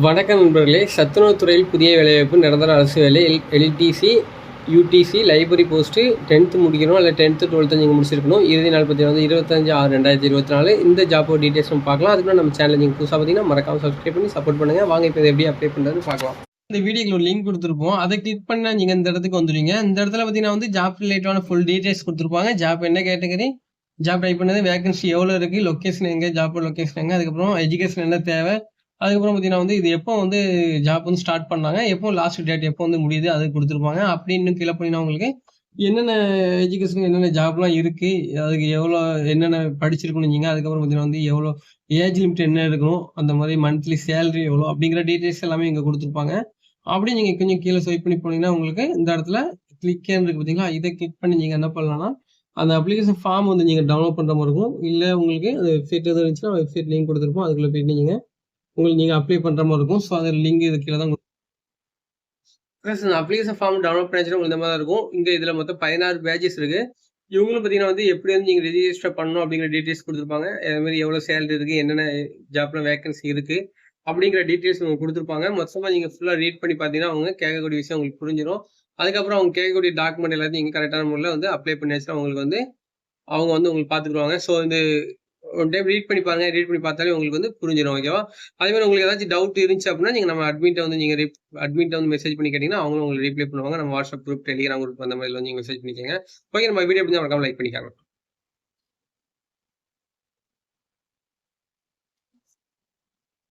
வணக்க நண்பர்களே. சத்துணவுத் துறையில் புதிய வேலைவாய்ப்பு நிரந்தர அரசு வேலை L LDC UDC library post tenth முடிக்கணும் இல்லை டென்த்து டுவெல்த்து நீங்கள் முடிச்சிருக்கணும். இறுதி நாள் பார்த்தீங்கன்னா வந்து இருபத்தஞ்சு ஆறு ரெண்டாயிரத்தி இருபத்தி நாலு. இந்த ஜாப்போட டீட்டெயில்ஸ் நம்ம பார்க்கலாம். அதுக்கு நம்ம சேனல் நீங்கள் புதுசாக பார்த்தீங்கன்னா மறக்காம சப்ஸ்கிரைப் பண்ணி சப்போர்ட் பண்ணுங்கள் வாங்க இப்போ எப்படி அப்ளை பண்ணுறதுன்னு பார்க்கலாம். இந்த வீடியோக்கு ஒரு லிங்க் கொடுத்துருப்போம். அதை கிளிக் பண்ணால் நீங்கள் இந்த இடத்துக்கு வந்துடுவீங்க இந்த இடத்துல பார்த்தீங்கன்னா வந்து ஜாப் ரிலேட்டடான ஃபுல் டீட்டெயில்ஸ் கொடுத்துருப்பாங்க. ஜாப் என்ன கேட்டகரி ஜாப் ட்ரை பண்ணது வேகன்சி எவ்வளோ இருக்குது லொக்கேஷன் எங்கே? ஜாப் லொக்கேஷன் எங்கே? அதுக்கப்புறம் எஜுகேஷன் என்ன தேவை? அதுக்கப்புறம் பார்த்தீங்கன்னா வந்து இது எப்போ வந்து ஜாப் வந்து ஸ்டார்ட் பண்ணாங்க? எப்போ லாஸ்ட் டேட் எப்போ வந்து முடியுது? அது கொடுத்துருப்பாங்க. அப்படின்னு கீழே பண்ணினா உங்களுக்கு என்னென்ன எஜுகேஷன் என்னென்ன ஜாப்லாம் இருக்குது அதுக்கு எவ்வளோ என்னென்ன படிச்சிருக்கணும் நீங்கள் அதுக்கப்புறம் பார்த்தீங்கன்னா வந்து எவ்வளோ ஏஜ் லிமிட் என்ன இருக்கணும்? அந்த மாதிரி மந்த்லி சேலரி எவ்வளோ? அப்படிங்கிற டீட்டெயில்ஸ் எல்லாமே இங்கே கொடுத்துருப்பாங்க. அப்படியே நீங்கள் கொஞ்சம் கீழே ஸ்வைப் பண்ணி போனீங்கன்னா உங்களுக்கு இந்த இடத்துல கிளிக் இருக்கு பார்த்தீங்களா? இதை கிளிக் பண்ணி நீங்கள் என்ன பண்ணலாம்னா அந்த அப்ளிகேஷன் ஃபார்ம் வந்து நீங்கள் டவுன்லோட் பண்ணுற மாதிரி இருக்கும். இல்லை உங்களுக்கு அந்த வெப்சைட் எதுவும் இருந்துச்சுன்னா வெப்சைட் லிங்க் கொடுத்துருப்போம். அதுக்குள்ளே போயிட்டு நீங்கள் உங்களுக்கு நீங்கள் அப்ளை பண்ணுற மாதிரி இருக்கும். ஸோ அதில் லிங்க் இது கீழே தான் ப்ளஸ் அப்ளிகேஷன் ஃபார்ம் டவுன்லோட் பண்ணிச்சுன்னா உங்களுக்கு இந்த மாதிரி இருக்கும். இங்கே இதில் மொத்தம் பதினாறு பேஜஸ் இருக்குது இவங்களும் பார்த்தீங்கன்னா வந்து எப்படி வந்து நீங்கள் ரெஜிஸ்டர் பண்ணணும் அப்படிங்கிற டீட்டெயில்ஸ் கொடுத்துருப்பாங்க. மாதிரி எவ்வளோ சேலரி இருக்குது என்னென்ன ஜாப்லாம் வேகன்சி இருக்குது அப்படிங்கிற டீட்டெயில்ஸ் உங்களுக்கு கொடுத்துருப்பாங்க. மொத்தமாக நீங்கள் ஃபுல்லாக ரீட் பண்ணி பார்த்தீங்கன்னா அவங்க கேட்கக்கூடிய விஷயம் உங்களுக்கு புரிஞ்சிடும் அதுக்கப்புறம் அவங்க கேட்கக்கூடிய டாக்குமெண்ட் எல்லாத்தையும் நீங்கள் கரெக்டான முறையில் வந்து அப்ளை பண்ணி வச்சுன்னா அவங்களுக்கு வந்து அவங்க வந்து உங்களுக்கு பார்த்துக்குருவாங்க ஸோ இந்த ஒன் டைம் ரீட் பண்ணி பாருங்க ரீட் பண்ணி பார்த்தாலே உங்களுக்கு வந்து புரிஞ்சிடும் ஓகேவா அதே மாதிரி உங்களுக்கு ஏதாச்சும் டவுட் இருந்துச்சு அப்படின்னா நீங்கள் நம்ம அட்மிட்டை வந்து நீங்கள் அட்மிட்டை வந்து மெசேஜ் பண்ணி கேட்டிங்கன்னா அவங்களும் உங்களுக்கு ரீப்ளை பண்ணுவாங்க. நம்ம வாட்ஸ்அப் குரூப் டெலிகிராம் குரூப் அந்த மாதிரி வந்து நீங்கள் மெசேஜ் பண்ணிக்கோங்க. ஓகே நம்ம வீடியோ பண்ணி மறக்காம லைக் பண்ணிக்காங்க.